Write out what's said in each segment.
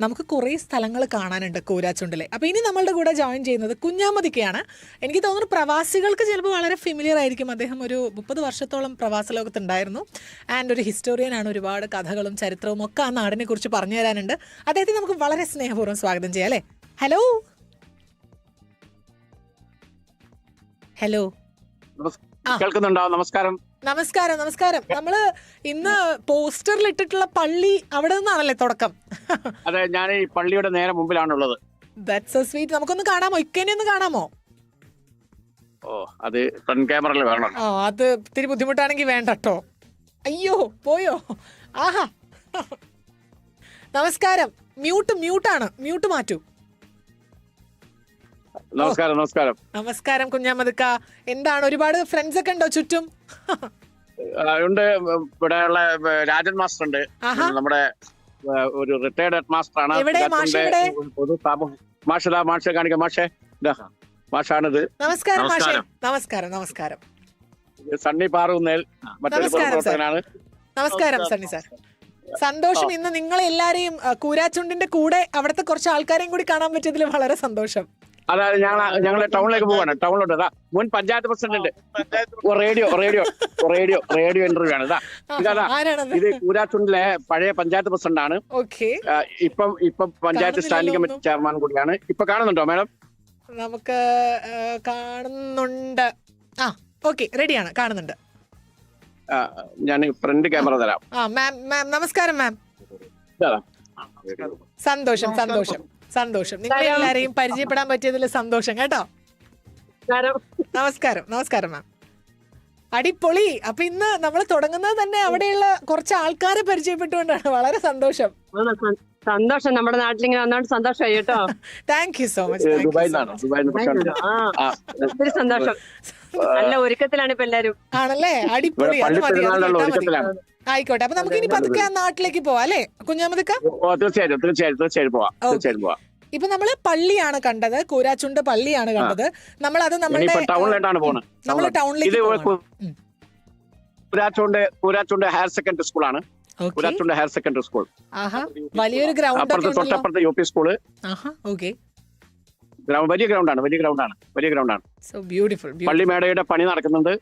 നമുക്ക് കുറേ സ്ഥലങ്ങൾ കാണാനുണ്ട് കൂരാച്ചുണ്ടിലെ അപ്പോൾ ഇനി നമ്മളുടെ കൂടെ ജോയിൻ ചെയ്യുന്നത് കുഞ്ഞാമതിക്കയാണ്. എനിക്ക് തോന്നുന്നു പ്രവാസികൾക്ക് ചിലപ്പോൾ വളരെ ഫെമിലിയർ ആയിരിക്കും. അദ്ദേഹം ഒരു മുപ്പത് വർഷത്തോളം പ്രവാസ ലോകത്തുണ്ടായിരുന്നു. ആൻഡ് ഒരു ഹിസ്റ്റോറിയനാണ് ഒരുപാട് കഥകളും ചരിത്രവും ഒക്കെ ആ നാടിനെ കുറിച്ച് പറഞ്ഞു തരാനുണ്ട്. അദ്ദേഹത്തെ നമുക്ക് വളരെ സ്നേഹപൂർവം സ്വാഗതം ചെയ്യാം അല്ലേ? Hello hello. കേൾക്കുന്നുണ്ടോ? നമസ്കാരം. നമസ്കാരം നമസ്കാരം. നമ്മൾ ഇന്ന് പോസ്റ്ററിൽ ഇട്ടിട്ടുള്ള പള്ളി അവിടെ നിന്നാണല്ലേ തുടക്കം? അതെ ഞാൻ ഈ പള്ളിയുടെ നേരെ മുമ്പിലാണുള്ളത്. ദാറ്റ്സ് സ്വീറ്റ് നമുക്കൊന്ന് കാണാമോ? ഇക്കനെ ഒന്ന് കാണാമോ? ഓ അത് ഫ്രണ്ട് ക്യാമറയിൽ വേണം ആ അത് ഇത്തിരി ബുദ്ധിമുട്ടാണെങ്കിൽ വേണ്ട കേട്ടോ അയ്യോ പോയോ? ആഹാ. നമസ്കാരം. മ്യൂട്ട് മ്യൂട്ടാണ് മ്യൂട്ട് മാറ്റൂ. നമസ്കാരം നമസ്കാരം. നമസ്കാരം കുഞ്ഞാമതുക്ക. എന്താണ്? ഒരുപാട് ഫ്രണ്ട്സ് ഒക്കെ ഉണ്ടോ ചുറ്റും? ഉണ്ട്. ഇവിടെയുള്ള രാജൻ മാസ്റ്റർ ഉണ്ട്. നമ്മുടെ ഒരു റിട്ടയർഡ് ഹെഡ് മാസ്റ്റർ ആണ്. എവിടെ? മാഷ് എവിടെ? ഒരു പൊതു മാഷതാ മാഷ കാണിക്കാം മാഷേ. മാഷാണിത്. നമസ്കാരം മാഷേ. നമസ്കാരം. നമസ്കാരം സണ്ണി പാറുന്നേൽ മറ്റൊരു. പ്രവർത്തകനാണ്. നമസ്കാരം സണ്ണി സാർ. സന്തോഷം ഇന്ന് നിങ്ങളെല്ലാരെയും കൂരാച്ചുണ്ടിന്റെ കൂടെ അവിടുത്തെ കുറച്ച് ആൾക്കാരെയും കൂടി കാണാൻ പറ്റിയതിൽ വളരെ സന്തോഷം. അതായത് ഞങ്ങൾ ഞങ്ങൾ ടൗണിലേക്ക് പോവാണ് ടൗണിലോട്ട് ഇതാ മുൻ panchayat president radio radio radio radio interview ആണ്. ഇതാ ഇതാ ഇത് കൂരാച്ചുണ്ടിലെ പഴയ പഞ്ചായത്ത് പ്രസിഡന്റ് ആണ്. ഇപ്പം ഇപ്പം പഞ്ചായത്ത് സ്റ്റാൻഡിംഗ് കമ്മിറ്റി ചെയർമാൻ കൂടിയാണ്. ഇപ്പൊ കാണുന്നുണ്ടോ മാഡം നമുക്ക് കാണുന്നുണ്ട്. ആ ഓക്കെ റെഡിയാണ് കാണുന്നുണ്ട്. ഞാൻ ഫ്രണ്ട് ക്യാമറ തരാം. ആ മാം മാം നമസ്കാരം മാം. സന്തോഷം സന്തോഷം. സന്തോഷം. നിങ്ങൾ എല്ലാരെയും പരിചയപ്പെടാൻ പറ്റിയതിൽ സന്തോഷം കേട്ടോ? നമസ്കാരം നമസ്കാരം മാം അടിപൊളി. അപ്പൊ ഇന്ന് നമ്മൾ തുടങ്ങുന്നത് തന്നെ അവിടെയുള്ള കുറച്ച് ആൾക്കാരെ പരിചയപ്പെട്ടുകൊണ്ടാണ്. വളരെ സന്തോഷം. സന്തോഷം. നമ്മുടെ നാട്ടിൽ ഇങ്ങനെ വന്നോണ്ട് സന്തോഷമായി കേട്ടോ. താങ്ക് യു സോ മച്ച് ഒത്തിരി സന്തോഷം. നല്ല ഒരുക്കത്തിലാണ് ഇപ്പൊ എല്ലാരും. ആണല്ലേ? അടിപൊളി. ആയിക്കോട്ടെ. അപ്പൊ നമുക്ക് ഇനി പതുക്കെ നാട്ടിലേക്ക് പോവാം അല്ലേ? കുഞ്ഞാമതുക്ക? തീർച്ചയായിട്ടും പോവാം. പോവാം. ഇപ്പൊ നമ്മൾ പള്ളിയാണ് കണ്ടത് കൂരാച്ചുണ്ട് പള്ളിയാണ് കണ്ടത്. നമ്മൾ അത് പോണത്. നമ്മൾ ടൗണിലേക്ക്. കൂരാച്ചോണ്ട് കൂരാച്ചോണ്ട് ഹയർ സെക്കൻഡറി സ്കൂളാണ്. Koorachundu higher secondary school. വലിയൊരു ഗ്രൗണ്ട് തൊട്ടപ്പുറത്ത് യു പി സ്കൂൾ. ഓക്കെ. വലിയ ഗ്രൗണ്ടാണ് വലിയ ഗ്രൗണ്ടാണ് വലിയ ഗ്രൗണ്ടാണ് സോ ബ്യൂട്ടിഫുൾ പള്ളി മേടയുടെ പണി നടക്കുന്നുണ്ട്.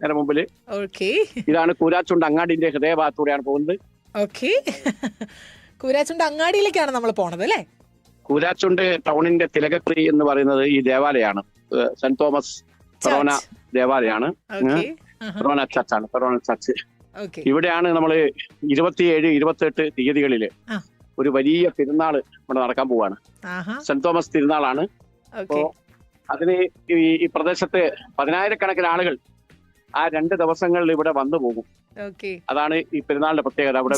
നേരെ മുമ്പിൽ ഓക്കെ ഇതാണ് കൂരാച്ചുണ്ട് അങ്ങാടിന്റെ ഹൃദയഭാഗത്തൂടെയാണ് പോകുന്നത്. ഓക്കെ കൂരാച്ചുണ്ട് അങ്ങാടിയിലേക്കാണ് നമ്മൾ പോണത് അല്ലേ? കൂരാച്ചുണ്ട് ടൗണിന്റെ തിലകക്കുറി എന്ന് പറയുന്നത് ഈ ദേവാലയമാണ്. സെന്റ് തോമസ് ഫെറോന ദേവാലയമാണ്. ഫെറോന ചർച്ചാണ് ഫെറോന ചർച്ച്. ഓക്കെ ഇവിടെയാണ് നമ്മൾ ഇരുപത്തിയേഴ് ഇരുപത്തെട്ട് തീയതികളിൽ. ഒരു വലിയ തിരുനാൾ ഇവിടെ നടക്കാൻ പോവാണ്. സെന്റ് തോമസ് തിരുനാളാണ്. അപ്പോ അതിന് ഈ പ്രദേശത്തെ പതിനായിരക്കണക്കിന് ആളുകൾ ആ രണ്ട് ദിവസങ്ങളിൽ ഇവിടെ വന്നു പോകും. അതാണ് ഈ പെരുന്നാളിന്റെ പ്രത്യേകത. അവിടെ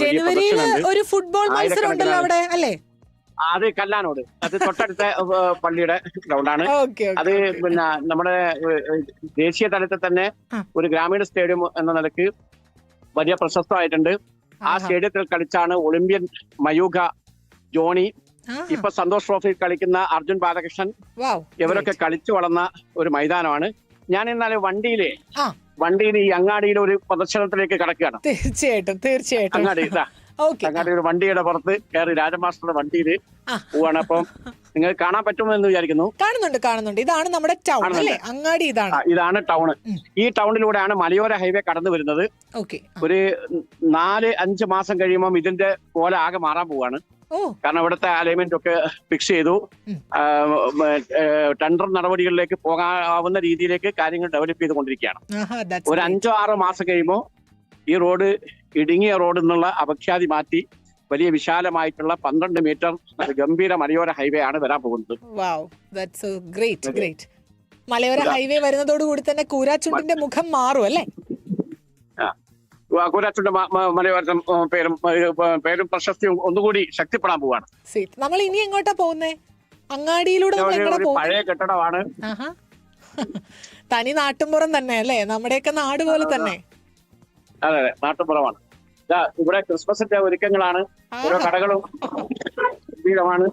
ഒരു ഫുട്ബോൾ മത്സരം ഉണ്ടല്ലോ അവിടെ അല്ലേ? അത് കല്ലാനോട്. അത് തൊട്ടടുത്ത പള്ളിയുടെ ഗ്രൗണ്ടാണ്. അത് പിന്നെ നമ്മുടെ ദേശീയ തലത്തിൽ തന്നെ ഒരു ഗ്രാമീണ സ്റ്റേഡിയം എന്ന നിലയ്ക്ക് വലിയ പ്രശസ്തമായിട്ടുണ്ട്. ആ സ്റ്റേഡിയത്തിൽ കളിച്ചാണ് ഒളിമ്പ്യൻ മയൂഖ ജോണി. ഇപ്പൊ സന്തോഷ് ട്രോഫിയിൽ കളിക്കുന്ന അർജുൻ ബാലകൃഷ്ണൻ. ഇവരൊക്കെ കളിച്ചു വളർന്ന ഒരു മൈതാനമാണ്. ഞാൻ ഇന്നലെ വണ്ടിയിലെ. വണ്ടിയിൽ ഈ അങ്ങാടിയിലെ ഒരു പ്രദർശനത്തിലേക്ക് കടക്കുകയാണ്. തീർച്ചയായിട്ടും തീർച്ചയായിട്ടും. അങ്ങാടി അങ്ങാടി ഒരു വണ്ടിയുടെ പുറത്ത് കയറി രാജമാസ്റ്ററുടെ വണ്ടിയിൽ. പോവാണ്. അപ്പം നിങ്ങൾക്ക് കാണാൻ പറ്റുമെന്ന് വിചാരിക്കുന്നു. കാണുന്നുണ്ട് കാണുന്നുണ്ട്. ഇതാണ് നമ്മുടെ ടൗൺ അല്ലേ? അങ്ങാടി ഇതാണ്. ഇതാണ് ടൗണ് ഈ ടൗണിലൂടെയാണ് മലയോര ഹൈവേ കടന്നു വരുന്നത്. ഒരു നാല് അഞ്ച് മാസം കഴിയുമ്പോൾ ഇതിന്റെ പോലെ ആകെ മാറാൻ പോവാണ്. കാരണം ഇവിടുത്തെ അലൈൻമെന്റ് ഒക്കെ ഫിക്സ് ചെയ്തു. ടെൻഡർ നടപടികളിലേക്ക് പോകാവുന്ന രീതിയിലേക്ക് കാര്യങ്ങൾ ഡെവലപ്പ് ചെയ്തുകൊണ്ടിരിക്കുകയാണ്. ഒരു അഞ്ചോ ആറോ മാസം കഴിയുമ്പോൾ ഈ റോഡ് ഇടുങ്ങിയ റോഡിൽ നിന്നുള്ള അപഖ്യാതി മാറ്റി വലിയ വിശാലമായിട്ടുള്ള പന്ത്രണ്ട് മീറ്റർ ഗംഭീര മലയോര ഹൈവേ ആണ് വരാൻ പോകുന്നത്. മലയോര. ഹൈവേ വരുന്നതോടുകൂടി തന്നെ കൂരാച്ചുണ്ടിന്റെ മുഖം മാറും അല്ലേ? കൂരാച്ചുണ്ട് മലയോര ഉം, പേരും പേരും പ്രശസ്തിയും ഒന്നുകൂടി ശക്തിപ്പെടാൻ പോവാണ്. നമ്മൾ ഇനി എങ്ങോട്ടാ പോകുന്നേ? അങ്ങാടിയിലൂടെ പഴയ കെട്ടിടമാണ്. ആഹാ. തനി നാട്ടുമ്പുറം തന്നെ അല്ലേ? നമ്മുടെയൊക്കെ നാട് പോലെ തന്നെ. അതെ അതെ. നാട്ടുപുറമാണ്. ഇവിടെ ക്രിസ്മസിന്റെ ഒരുക്കങ്ങളാണ്. ഓരോ കടകളും ഗംഭീരമാണ്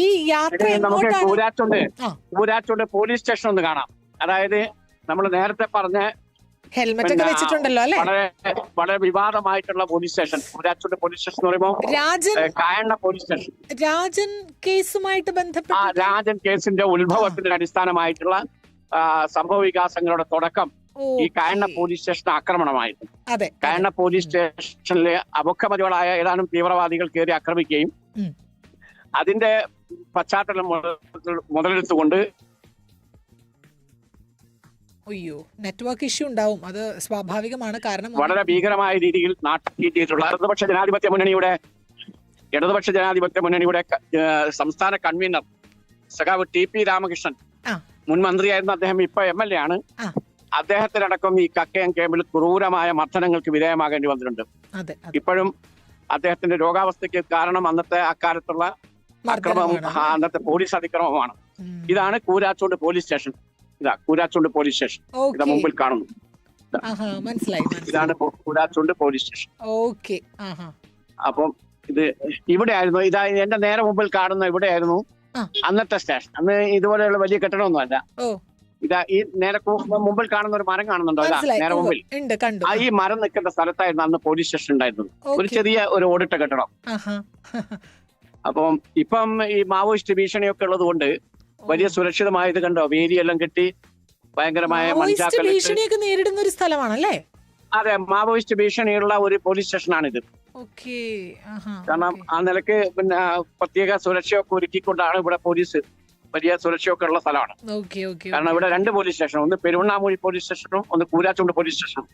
ഈ യാത്ര നമുക്ക് കൂരാറ്റുണ്ട് കൂരാറ്റുണ്ട് പോലീസ് സ്റ്റേഷൻ ഒന്ന് കാണാം. അതായത് നമ്മൾ നേരത്തെ പറഞ്ഞ ഹെൽമെറ്റ് ഒക്കെ വെച്ചിട്ടുണ്ടല്ലോ അല്ലെ? വളരെ വളരെ വിവാദമായിട്ടുള്ള police station. Koorachundu police station എന്ന് പറയുമ്പോൾ രാജൻ കായണ്ണ പോലീസ് സ്റ്റേഷൻ. രാജൻ കേസുമായിട്ട് ബന്ധപ്പെട്ട് രാജൻ കേസിന്റെ ഉത്ഭവത്തിന്റെ അടിസ്ഥാനമായിട്ടുള്ള സംഭവ വികാസങ്ങളുടെ തുടക്കം ഈ കായണ്ണ പോലീസ് സ്റ്റേഷൻ ആക്രമണമായിരുന്നു. കായണ്ണ പോലീസ് സ്റ്റേഷനിലെ അപക്വമതികളായ ഏതാനും തീവ്രവാദികൾ കയറി ആക്രമിക്കുകയും അതിന്റെ പശ്ചാത്തലം മുതലെടുത്തുകൊണ്ട് അയ്യോ നെറ്റ്വർക്ക് ഇഷ്യൂ ഉണ്ടാവും. അത് സ്വാഭാവികമാണ്. കാരണം വളരെ ഭീകരമായ രീതിയിൽ നാട്ടിയിട്ടുള്ള ഇടതുപക്ഷ ജനാധിപത്യ മുന്നണിയുടെ ഇടതുപക്ഷ ജനാധിപത്യ മുന്നണിയുടെ സംസ്ഥാന കൺവീനർ സഖാവ് ടി പി രാമകൃഷ്ണൻ. മുൻ മന്ത്രിയായിരുന്ന അദ്ദേഹം ഇപ്പൊ എം എൽ എ ആണ്. അദ്ദേഹത്തിനടക്കം ഈ കക്കയം ക്യാമ്പിൽ ക്രൂരമായ മർദ്ദനങ്ങൾക്ക് വിധേയമാകേണ്ടി വന്നിട്ടുണ്ട്. ഇപ്പോഴും അദ്ദേഹത്തിന്റെ രോഗാവസ്ഥയ്ക്ക് കാരണം അന്നത്തെ അക്കാലത്തുള്ള അക്രമം അന്നത്തെ പോലീസ് അതിക്രമമാണ്. ഇതാണ് കൂരാച്ചോണ്ട് പോലീസ് സ്റ്റേഷൻ. ഇതാ കൂരാച്ചോണ്ട് പോലീസ് സ്റ്റേഷൻ. ഇതാ. മുമ്പിൽ കാണുന്നു. മനസ്സിലായി ഇതാണ് കൂരാച്ചോണ്ട് പോലീസ് സ്റ്റേഷൻ. ഓക്കെ അപ്പം ഇത് ഇവിടെ ആയിരുന്നു ഇതാ എന്റെ നേരെ മുമ്പിൽ കാണുന്ന ഇവിടെ ആയിരുന്നു അന്നത്തെ സ്റ്റേഷൻ. അന്ന് ഇതുപോലെയുള്ള വലിയ കെട്ടിടമൊന്നും അല്ല ഓ. ഇതാ ഈ നേരെ മുമ്പിൽ കാണുന്ന ഒരു മരം കാണുന്നുണ്ടോ? ഇതാ നേരെ. മുമ്പിൽ. ആ ഈ മരം നിൽക്കുന്ന സ്ഥലത്തായിരുന്നു അന്ന് പോലീസ് സ്റ്റേഷൻ ഉണ്ടായിരുന്നത്. ഒരു ചെറിയ ഒരു ഓടിട്ട കെട്ടണം അപ്പം ഇപ്പം ഈ മാവോയിസ്റ്റ് ഭീഷണിയൊക്കെ ഉള്ളത് കൊണ്ട് വലിയ സുരക്ഷിതമായത് കണ്ടോ? വേലിയെല്ലാം കെട്ടി ഭയങ്കരമായ ഭീഷണിയൊക്കെ നേരിടുന്ന ഒരു സ്ഥലമാണല്ലേ? അതെ മാവോയിസ്റ്റ് ഭീഷണിയുള്ള ഒരു പോലീസ് സ്റ്റേഷനാണിത്. കാരണം. ആ നിലയ്ക്ക് പിന്നെ പ്രത്യേക സുരക്ഷയൊക്കെ ഒരുക്കിക്കൊണ്ടാണ് ഇവിടെ പോലീസ് വലിയ സുരക്ഷയൊക്കെ ഉള്ള സ്ഥലമാണ് കാരണം ഇവിടെ രണ്ട് പോലീസ് സ്റ്റേഷൻ ഒന്ന് പെരുവണ്ണാമൂഴി പോലീസ് സ്റ്റേഷനും ഒന്ന് കൂരാച്ചുണ്ട് പോലീസ് സ്റ്റേഷനും.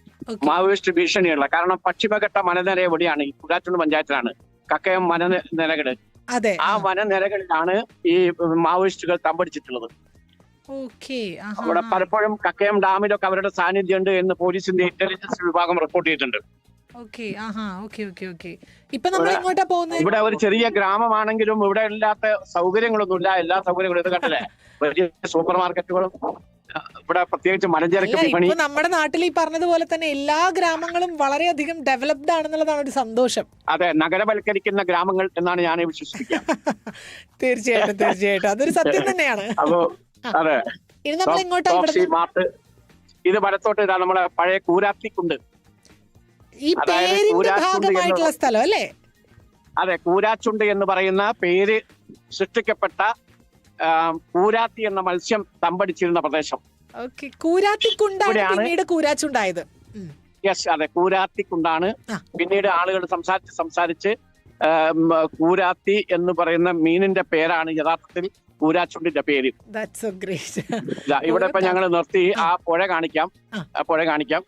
മാവോയിസ്റ്റ് ഭീഷണിയുള്ള കാരണം പശ്ചിമഘട്ട മലനിര എവിടെയാണ് ഈ കൂരാച്ചുണ്ട് പഞ്ചായത്തിലാണ് കക്കയം വനനിരകൾ. അതെ. ആ വനനിരകളിലാണ് ഈ മാവോയിസ്റ്റുകൾ തമ്പടിച്ചിട്ടുള്ളത്. അവിടെ പലപ്പോഴും കക്കയം ഡാമിലൊക്കെ അവരുടെ സാന്നിധ്യം ഉണ്ട് എന്ന് പോലീസിന്റെ ഇന്റലിജൻസ് വിഭാഗം റിപ്പോർട്ട് ചെയ്തിട്ടുണ്ട്. ഇവിടെ- ഒരു ചെറിയ ഗ്രാമമാണെങ്കിലും ഇവിടെ ഇല്ലാത്ത സൗകര്യങ്ങളൊന്നും ഇല്ല. എല്ലാ സൗകര്യങ്ങളും ഇത് കണ്ടില്ലേ? വലിയ സൂപ്പർ മാർക്കറ്റുകളും ഇവിടെ പ്രത്യേകിച്ച് മലഞ്ചരക്ക് വിപണി. നമ്മുടെ നാട്ടിൽ ഈ പറഞ്ഞതുപോലെ തന്നെ എല്ലാ ഗ്രാമങ്ങളും വളരെയധികം ഡെവലപ്ഡ് ആണെന്നുള്ളതാണ് ഒരു സന്തോഷം. അതെ നഗരവൽക്കരിക്കുന്ന ഗ്രാമങ്ങൾ എന്നാണ് ഞാൻ വിശ്വസിക്കുന്നത് തീർച്ചയായിട്ടും തീർച്ചയായിട്ടും. അതൊരു സത്യം തന്നെയാണ്. അപ്പോ അതെ. ഇത് വലത്തോട്ട് ഇതാ നമ്മളെ പഴയ കൂരാത്തിക്കുണ്ട്. ഈ പേരിന്റെ ഭാഗമായിട്ടുള്ള സ്ഥലം അല്ലേ അതെ കൂരാച്ചുണ്ട് എന്ന് പറയുന്ന പേര് സൃഷ്ടിക്കപ്പെട്ട കൂരാത്തി എന്ന മത്സ്യം തമ്പടിച്ചിരുന്ന പ്രദേശം കൂരാത്തിക്കുണ്ടാണ് പിന്നീട് കൂരാച്ചുണ്ടായത് യെസ് അതെ കൂരാത്തിക്കുണ്ടാണ്. പിന്നീട് ആളുകൾ സംസാരിച്ച് സംസാരിച്ച് കൂരാത്തി എന്ന് പറയുന്ന മീനിന്റെ പേരാണ് യഥാർത്ഥത്തിൽ കൂരാച്ചുണ്ടിന്റെ പേര്. ഇവിടെ ഇപ്പൊ ഞങ്ങൾ നിർത്തി ആ. പുഴ കാണിക്കാം. ആ പുഴ കാണിക്കാം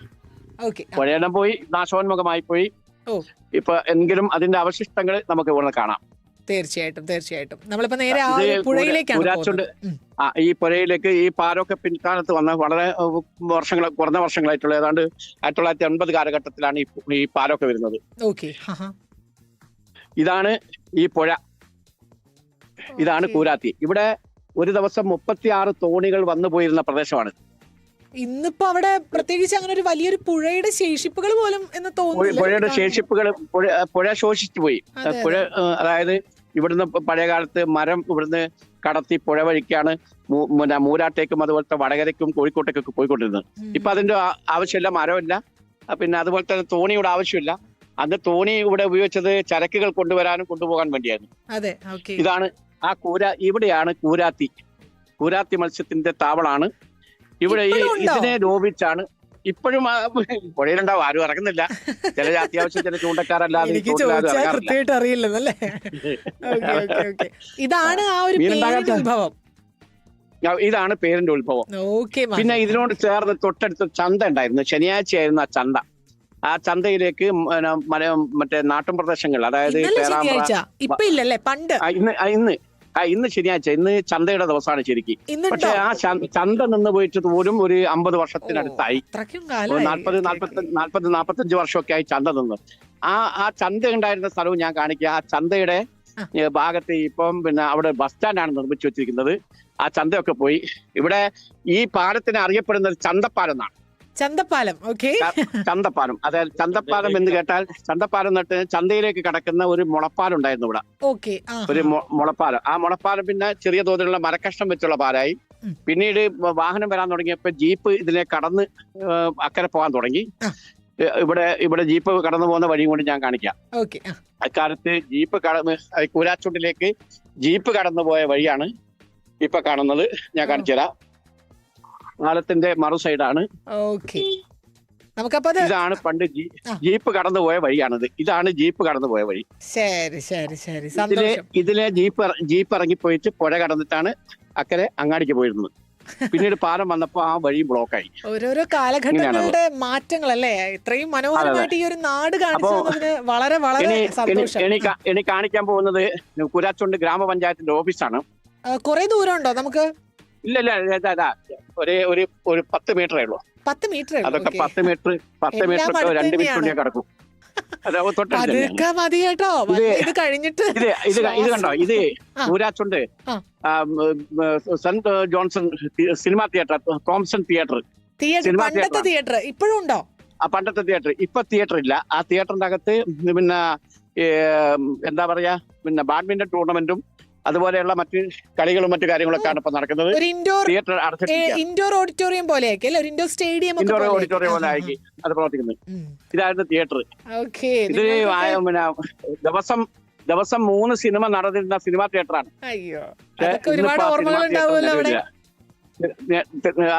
പുഴയെല്ലാം പോയി നാശോന്മുഖമായി പോയി ഇപ്പൊ എങ്കിലും അതിന്റെ അവശിഷ്ടങ്ങൾ നമുക്ക് ഇവിടെ കാണാം. തീർച്ചയായിട്ടും തീർച്ചയായിട്ടും. നമ്മളിപ്പോ നേരെ ആ പുഴയിലേക്കാണ് ആ ഈ പുഴയിലേക്ക് ഈ പാലമൊക്കെ പിൻകാലത്ത് വന്ന വളരെ വർഷങ്ങൾ കുറഞ്ഞ വർഷങ്ങളായിട്ടുള്ള ഏതാണ്ട് ആയിരത്തി തൊള്ളായിരത്തി എൺപത് കാലഘട്ടത്തിലാണ് ഈ ഈ പാലമൊക്കെ വരുന്നത്. ഇതാണ് ഈ പുഴ. ഇതാണ് കൂരാത്തി ഇവിടെ ഒരു ദിവസം മുപ്പത്തി ആറ് തോണികൾ വന്നു പോയിരുന്ന പ്രദേശമാണ്. ഇന്നിപ്പോ അവിടെ പ്രത്യേകിച്ച് അങ്ങനെ ഒരു വലിയൊരു പുഴയുടെ ശേഷിപ്പുകൾ പോലും എന്ന് തോന്നുന്നു പുഴയുടെ ശേഷിപ്പുകൾ പുഴ പുഴ ശോഷിച്ചു പോയി. പുഴ അതായത് ഇവിടുന്ന് പഴയ കാലത്ത് മരം ഇവിടുന്ന് കടത്തി പുഴ വഴിക്കാണ് മൂലാട്ടേക്കും പിന്നെ അതുപോലത്തെ വടകരയ്ക്കും കോഴിക്കോട്ടേക്കൊക്കെ പോയിക്കൊണ്ടിരുന്നത്. ഇപ്പൊ അതിന്റെ ആവശ്യമില്ല മരമില്ല. പിന്നെ അതുപോലെ തന്നെ തോണിയുടെ ആവശ്യമില്ല. അന്ന് തോണി ഇവിടെ ഉപയോഗിച്ചത് ചരക്കുകൾ കൊണ്ടുവരാനും കൊണ്ടുപോകാൻ വേണ്ടിയായിരുന്നു. ഇതാണ് ആ കൂര ഇവിടെയാണ് കൂരാത്തി. കൂരാത്തി മത്സ്യത്തിന്റെ താവളാണ് ഇവിടെ ഈ? ഇതിനെ ലോപിച്ചാണ് ഇപ്പോഴും പുഴയിലുണ്ടാവും ആരും ഇറങ്ങുന്നില്ല. ചില അത്യാവശ്യം ചില ചൂണ്ടക്കാരല്ലാതെ എനിക്ക് ചോദിച്ചാൽ കൃത്യമായിട്ട് അറിയില്ലെന്നല്ലേ? ഇതാണ് ആ ഒരു ഉത്ഭവം. ഇതാണ് പേരിന്റെ ഉത്ഭവം. പിന്നെ ഇതിനോട് ചേർന്ന് തൊട്ടടുത്ത് ചന്ത ഉണ്ടായിരുന്നു. ശനിയാഴ്ചയായിരുന്നു ആ ചന്ത. ആ ചന്തയിലേക്ക് മറ്റേ നാട്ടിൻ പ്രദേശങ്ങൾ അതായത് ശനിയാഴ്ച. ഇന്ന്. ആ, ഇന്ന് ശനിയാഴ്ച ഇന്ന് ചന്തയുടെ ദിവസമാണ് ശരിക്കും. പക്ഷെ ആ ചന്ത നിന്ന് പോയിട്ട് പോലും ഒരു അമ്പത് വർഷത്തിനടുത്തായി. നാൽപ്പത് നാൽപ്പത്തി നാൽപ്പത് നാൽപ്പത്തഞ്ച് വർഷമൊക്കെ ആയി ചന്ത നിന്ന്. ആ ആ ചന്ത ഉണ്ടായിരുന്ന സ്ഥലവും ഞാൻ കാണിക്കുക ആ ചന്തയുടെ ഭാഗത്ത് ഇപ്പം പിന്നെ അവിടെ ബസ് സ്റ്റാൻഡാണ് നിർമ്മിച്ചു വെച്ചിരിക്കുന്നത്. ആ ചന്തയൊക്കെ പോയി. ഇവിടെ ഈ പാലത്തിന് അറിയപ്പെടുന്നത് ചന്തപ്പാലം എന്നാണ് ചന്തപ്പാലം ഓക്കെ ചന്തപ്പാലം. അതായത് ചന്തപ്പാലം എന്ന് കേട്ടാൽ ചന്തപ്പാലം എന്നിട്ട് ചന്തയിലേക്ക് കടക്കുന്ന ഒരു മുളപ്പാലം ഉണ്ടായിരുന്നു ഇവിടെ. ഓക്കെ ഒരു മുളപ്പാലം. ആ മുളപ്പാലം പിന്നെ ചെറിയ തോതിലുള്ള മരക്കഷ്ണം വെച്ചുള്ള പാലായി. പിന്നീട് വാഹനം വരാൻ തുടങ്ങിയപ്പോ ജീപ്പ് ഇതിനെ കടന്ന് അക്കരെ പോകാൻ തുടങ്ങി. ഇവിടെ ഇവിടെ ജീപ്പ് കടന്നു പോകുന്ന വഴിയും കൊണ്ട് ഞാൻ കാണിക്കാം. ഓക്കെ അക്കാലത്ത് ജീപ്പ് കടന്ന് കൂരാച്ചുണ്ടിലേക്ക് ജീപ്പ് കടന്നു പോയ വഴിയാണ് ഇപ്പൊ കാണുന്നത്. ഞാൻ കാണിച്ചു തരാം പാലത്തിന്റെ മറു സൈഡാണ് ഓക്കെ. നമുക്കപ്പോ ഇതാണ് പണ്ട് ജീപ്പ് കടന്നു പോയ വഴിയാണിത്. ഇതാണ് ജീപ്പ് കടന്നു പോയ വഴി. ശരി ശരി ശരി. ഇതിലെ ഇതിലെ ജീപ്പ് ജീപ്പ് ഇറങ്ങി പോയിട്ട് പുഴ കടന്നിട്ടാണ് അക്കരെ അങ്ങാടിക്ക് പോയിരുന്നത്. പിന്നീട് പാലം വന്നപ്പോ ആ വഴി ബ്ലോക്ക് ബ്ലോക്കായി ഓരോരോ കാലഘട്ടങ്ങളുടെ മാറ്റങ്ങൾ അല്ലേ ഇത്രയും മനോഹരമായിട്ട് ഈ ഒരു നാട് കാണിച്ചു വളരെ വളരെ സന്തോഷം. ഇനി കാണിക്കാൻ പോകുന്നത് കുരാച്ചുണ്ട് ഗ്രാമപഞ്ചായത്തിന്റെ ഓഫീസാണ് കുറെ ദൂരം ഉണ്ടോ നമുക്ക്? ഇല്ല ഇല്ല. ഒരേ ഒരു ഒരു പത്ത് മീറ്ററേ ഉള്ളൂ. പത്ത് മീറ്റർ അതൊക്കെ പത്ത് മീറ്റർ പത്ത് മീറ്റർ രണ്ട് മീറ്റർ. ഉള്ളിൽ കിടക്കും. മതി കേട്ടോ. ഇത് കഴിഞ്ഞിട്ട് ഇത് ഇത് ഇത് കണ്ടോ? ഇത് ഉം, saint Johnson cinema theatre Thomson theatre. Cinema പണ്ടത്തെ തിയേറ്റർ ഇപ്പോഴും ഉണ്ടോ? ആ പണ്ടത്തെ തിയേറ്റർ ഇപ്പൊ തിയേറ്റർ ഇല്ല. ആ തിയേറ്ററിന്റെ അകത്ത് പിന്നെ എന്താ പറയാ പിന്നെ ബാഡ്മിന്റൺ ടൂർണമെന്റും അതുപോലെയുള്ള മറ്റ് കളികളും മറ്റു കാര്യങ്ങളൊക്കെയാണ് ഇപ്പൊ നടക്കുന്നത്. തിയേറ്റർ ഇൻഡോർ ഓഡിറ്റോറിയം പോലെ ഒരു ഇൻഡോർ സ്റ്റേഡിയം ഇൻഡോർ ഓഡിറ്റോറിയം പോലെ ആക്കി അത് പ്രവർത്തിക്കുന്നത്. ഇതായിരുന്നു തിയേറ്റർ ഇത് പിന്നെ ദിവസം ദിവസം മൂന്ന് സിനിമ നടന്നിരുന്ന സിനിമാ തിയേറ്ററാണ് ആ ഓർമ്മകൾ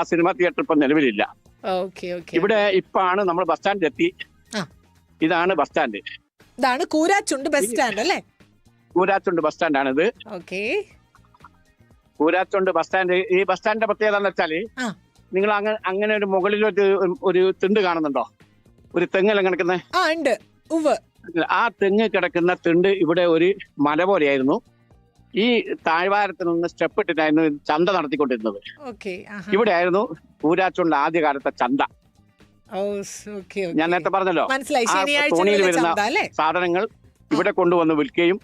സിനിമാ തിയേറ്റർ ഇപ്പൊ നിലവിലില്ല. ഇവിടെ ഇപ്പാണ് നമ്മൾ ബസ് ആ. ഇതാണ് ബസ് സ്റ്റാൻഡ്. ഇതാണ് കൂരാച്ചുണ്ട് ബസ് സ്റ്റാൻഡ് അല്ലേ? കൂരാച്ചുണ്ട് ബസ് സ്റ്റാൻഡാണിത് ഓക്കെ. കൂരാച്ചുണ്ട് ബസ് സ്റ്റാൻഡ് ഈ ബസ് സ്റ്റാൻഡിന്റെ പ്രത്യേകത എന്ന് വെച്ചാൽ നിങ്ങൾ അങ്ങനെ അങ്ങനെ ഒരു മുകളിലൊരു ഒരു തിണ്ട് കാണുന്നുണ്ടോ? ഒരു തെങ്ങെല്ലാം കിടക്കുന്ന? ആ തെങ്ങ് കിടക്കുന്ന തിണ്ട് ഇവിടെ ഒരു മല പോലെയായിരുന്നു. ഈ താഴ്വാരത്തിൽ നിന്ന് സ്റ്റെപ്പ് ഇട്ടിട്ടായിരുന്നു ചന്ത നടത്തിക്കൊണ്ടിരുന്നത്. ഇവിടെ ആയിരുന്നു കൂരാച്ചുണ്ട് ആദ്യകാലത്തെ ചന്ത. ഞാൻ നേരത്തെ പറഞ്ഞല്ലോ. തോണിയിൽ വരുന്ന സാധനങ്ങൾ ഇവിടെ കൊണ്ടുവന്ന് വിൽക്കുകയും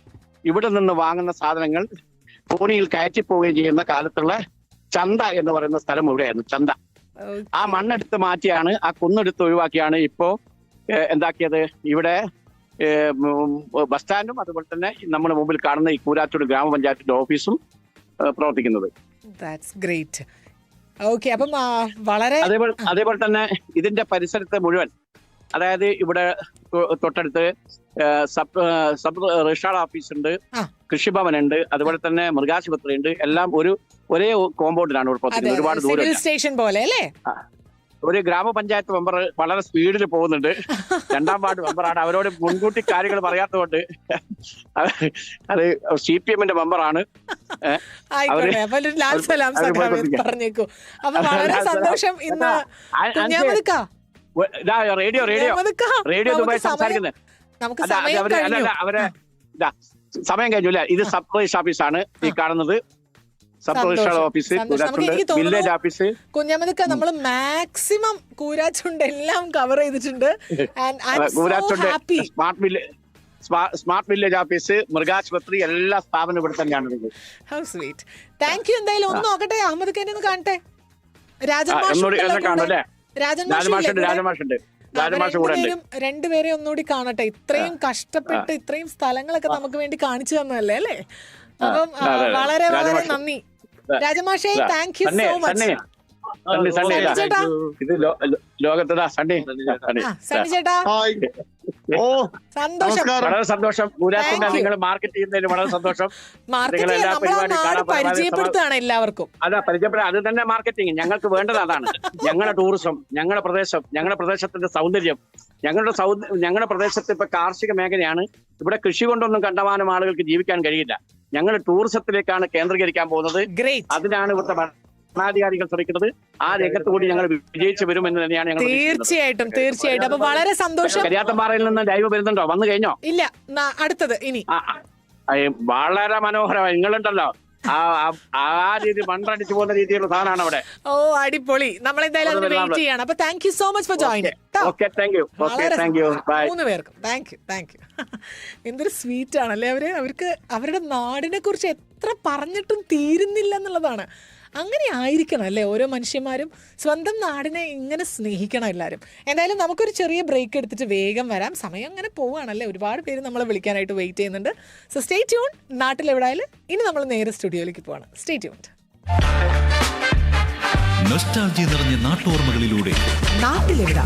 ഇവിടെ നിന്ന് വാങ്ങുന്ന സാധനങ്ങൾ തോണിയിൽ കയറ്റി പോവുകയും ചെയ്യുന്ന കാലത്തുള്ള ചന്ത എന്ന് പറയുന്ന സ്ഥലം ഇവിടെയായിരുന്നു ചന്ത. ആ മണ്ണെടുത്ത് മാറ്റിയാണ് ആ കുന്നെടുത്ത് ഒഴിവാക്കിയാണ് ഇപ്പോ എന്താക്കിയത്? ഇവിടെ ബസ് സ്റ്റാൻഡും അതുപോലെ തന്നെ നമ്മുടെ മുമ്പിൽ കാണുന്ന ഈ കൂരാറ്റൂർ ഗ്രാമപഞ്ചായത്തിന്റെ ഓഫീസും പ്രവർത്തിക്കുന്നത്. ഗ്രേറ്റ് ഓക്കെ അപ്പം വളരെ അതേപോലെ അതേപോലെ തന്നെ ഇതിന്റെ പരിസരത്തെ മുഴുവൻ അതായത് ഇവിടെ തൊട്ടടുത്ത് സബ് സബ് രജിസ്ട്രാർ ഓഫീസ് ഉണ്ട്. കൃഷിഭവൻ ഉണ്ട് അതുപോലെ തന്നെ മൃഗാശുപത്രി ഉണ്ട് എല്ലാം ഒരു ഒരേ കോമ്പൗണ്ടിലാണ് ഉൾപ്പെടുത്തുന്നത് ഒരുപാട് ദൂരം സ്റ്റേഷൻ പോലെ അല്ലേ? ഒരു ഗ്രാമപഞ്ചായത്ത് മെമ്പർ വളരെ സ്പീഡിൽ പോകുന്നുണ്ട്. രണ്ടാം വാർഡ് മെമ്പറാണ്. അവരോട് മുൻകൂട്ടി കാര്യങ്ങൾ പറയാത്തതുകൊണ്ട് അത് സി പി എമ്മിന്റെ മെമ്പറാണ്. പറഞ്ഞേക്കു. അപ്പൊ വളരെ. സന്തോഷം ഇന്ന് റേഡിയോ റേഡിയോ. റേഡിയോ ദുബായ് സംസാരിക്കുന്നത്. അല്ല സമയം അവർ ഇതാ സമയം കഴിഞ്ഞു അല്ലേ? ഇത് സബ് ഓഫീസ് ആണ് ഈ കാണുന്നത്. Sub. Registrar office village office. കുഞ്ഞാമതുക്ക നമ്മൾ മാക്സിമം കൂരാച്ചുണ്ട് എല്ലാം കവർ ചെയ്തിട്ടുണ്ട്. Koorachundu. Smart village smart village office മൃഗാശുപത്രി എല്ലാ സ്ഥാപനവും ഇവിടെ തന്നെയാണ്. ഹൗ സ്വീറ്റ് താങ്ക് യു എന്തായാലും ഒന്ന് നോക്കട്ടെ. അഹമ്മദ് ഖാനെ ഒന്ന് കാണട്ടെ. രാജൻ രാജൻ രാജമാഷുണ്ട് രണ്ടുപേരും ഒന്നുകൂടി കാണട്ടെ. ഇത്രയും കഷ്ടപ്പെട്ട് ഇത്രയും സ്ഥലങ്ങളൊക്കെ നമുക്ക് വേണ്ടി കാണിച്ചു തന്നല്ലേ അല്ലേ? അപ്പം. വളരെ വളരെ നന്ദി. രാജമാഷേ thank you so much Sunny ചേട്ടാ. ഇത് ലോകത്തതാ സണ്ണി ചേട്ടാ. ഹായ്. ഓ സന്തോഷം. വളരെ സന്തോഷം. പൂരാത്തിന്റെ നിങ്ങൾ മാർക്കറ്റ് ചെയ്യുന്നതിൽ വളരെ സന്തോഷം. മാർക്കറ്റ് നിങ്ങളെല്ലാ നമ്മളെ പരിപാടിയും എല്ലാവർക്കും. അതാ പരിചയപ്പെടുക അത് തന്നെ മാർക്കറ്റിംഗ്. ഞങ്ങൾക്ക് വേണ്ടത് അതാണ്. ഞങ്ങളുടെ ടൂറിസം ഞങ്ങളുടെ പ്രദേശം ഞങ്ങളുടെ പ്രദേശത്തിന്റെ സൗന്ദര്യം. ഞങ്ങളുടെ സൗ- ഞങ്ങളുടെ പ്രദേശത്ത് ഇപ്പൊ കാർഷിക മേഖലയാണ്. ഇവിടെ കൃഷി കൊണ്ടൊന്നും കണ്ടമാനം ആളുകൾക്ക് ജീവിക്കാൻ കഴിയില്ല. ഞങ്ങൾ ടൂറിസത്തിലേക്കാണ് കേന്ദ്രീകരിക്കാൻ പോകുന്നത്. ഗ്രേറ്റ് അതിനാണ് ഇവിടുത്തെ ഭരണാധികാരികൾ ശ്രമിക്കുന്നത്. ആ രംഗത്ത് കൂടി ഞങ്ങൾ വിജയിച്ചു വരും എന്ന് തന്നെയാണ് ഞങ്ങൾ തീർച്ചയായിട്ടും തീർച്ചയായിട്ടും. അപ്പൊ വളരെ സന്തോഷം. കരിയാത്തമ്പാറയിൽ നിന്ന് ലൈവ് വരുന്നുണ്ടോ? വന്നു കഴിഞ്ഞോ? ഇല്ല ന- അടുത്തത് ഇനി. വളരെ മനോഹരമായി. നിങ്ങളുണ്ടല്ലോ. ആ ആ- ആ രീതി മണ്ടടിച്ചു പോകുന്ന രീതിയിലുള്ള സാധനമാണ് അവിടെ. ഓ അടിപൊളി. നമ്മൾ എന്തായാലും അതിന് വെയിറ്റ് ചെയ്യണം. അപ്പൊ thank you so much for joining okay thank you okay thank you bye മൂന്ന് പേർക്കും. താങ്ക് യു താങ്ക് യു എന്തൊരു സ്വീറ്റ് ആണല്ലേ അവർ. അവർക്ക് അവരുടെ നാടിനെ കുറിച്ച് എത്ര പറഞ്ഞിട്ടും തീരുന്നില്ല എന്നുള്ളതാണ്. അങ്ങനെ ആയിരിക്കണം അല്ലേ ഓരോ മനുഷ്യന്മാരും സ്വന്തം നാടിനെ ഇങ്ങനെ സ്നേഹിക്കണം എല്ലാവരും? എന്തായാലും നമുക്കൊരു ചെറിയ ബ്രേക്ക് എടുത്തിട്ട് വേഗം വരാം. സമയം അങ്ങനെ പോവുകയാണല്ലേ? ഒരുപാട് പേര് നമ്മളെ വിളിക്കാനായിട്ട് വെയിറ്റ് ചെയ്യുന്നുണ്ട്. സോ സ്റ്റേ ട്യൂൺ നാട്ടിലെവിടായാലും ഇനി നമ്മൾ നേരെ സ്റ്റുഡിയോയിലേക്ക് പോകണം സ്റ്റേ ട്യൂൺ നൊസ്റ്റാൾജി നിറഞ്ഞ നാട്ടോർമ്മകളിലൂടെ നാട്ടിലെവിടാ